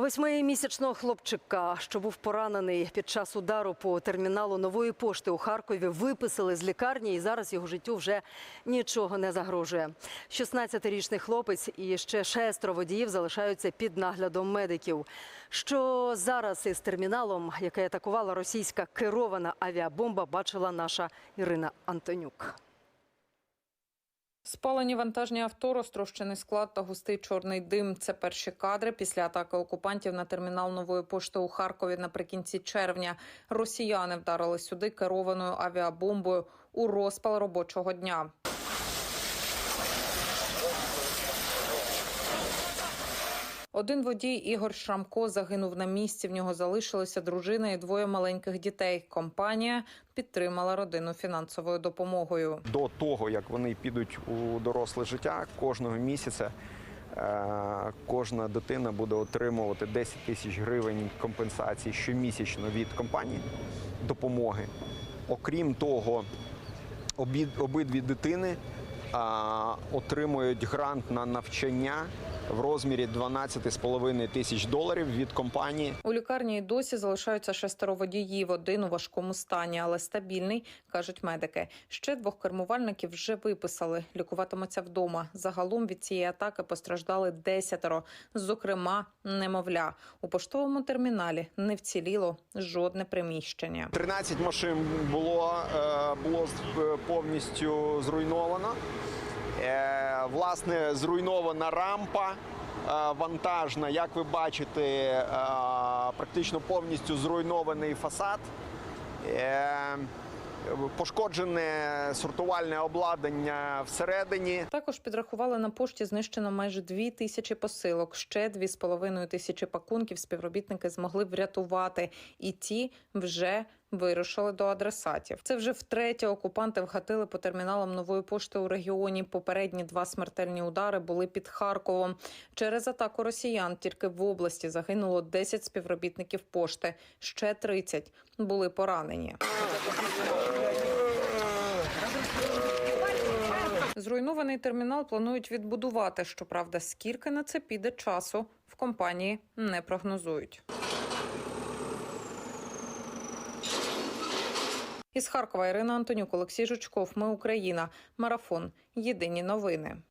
Восьмимісячного хлопчика, що був поранений під час удару по терміналу нової пошти у Харкові, виписали з лікарні, і зараз його життю вже нічого не загрожує. 16-річний хлопець і ще шестеро водіїв залишаються під наглядом медиків. Що зараз із терміналом, який атакувала російська керована авіабомба, бачила наша Ірина Антонюк. Спалені вантажні авто, розтрощений склад та густий чорний дим. Це перші кадри після атаки окупантів на термінал нової пошти у Харкові наприкінці червня. Росіяни вдарили сюди керованою авіабомбою у розпал робочого дня. Один водій Ігор Шрамко загинув на місці. В нього залишилися дружина і двоє маленьких дітей. Компанія підтримала родину фінансовою допомогою. до того, як вони підуть у доросле життя, кожного місяця е, кожна дитина буде отримувати 10 тисяч гривень компенсації щомісячно від компанії допомоги. Окрім того, обидві дитини отримують грант на навчання в розмірі 12,5 тисяч доларів від компанії. У лікарні досі залишаються шестеро водіїв, один у важкому стані, але стабільний, кажуть медики. Ще двох кермувальників вже виписали, лікуватимуться вдома. Загалом від цієї атаки постраждали десятеро, зокрема, немовля. У поштовому терміналі не вціліло жодне приміщення. 13 машин було, е, було е, повністю зруйновано. Е, Власне, зруйнована рампа е, вантажна. Як ви бачите, е, практично повністю зруйнований фасад. Пошкоджене сортувальне обладнання всередині. Також підрахували на пошті знищено майже дві тисячі посилок. Ще дві з половиною тисячі пакунків співробітники змогли врятувати, і ті вже вирушили до адресатів. Це вже втретє окупанти вгатили по терміналам нової пошти у регіоні. Попередні два смертельні удари були під Харковом. Через атаку росіян тільки в області загинуло 10 співробітників пошти. Ще 30 були поранені. Зруйнований термінал планують відбудувати. Щоправда, скільки на це піде часу в компанії не прогнозують. Із Харкова Ірина Антонюк, Олексій Жучков. Ми Україна. Марафон. Єдині новини.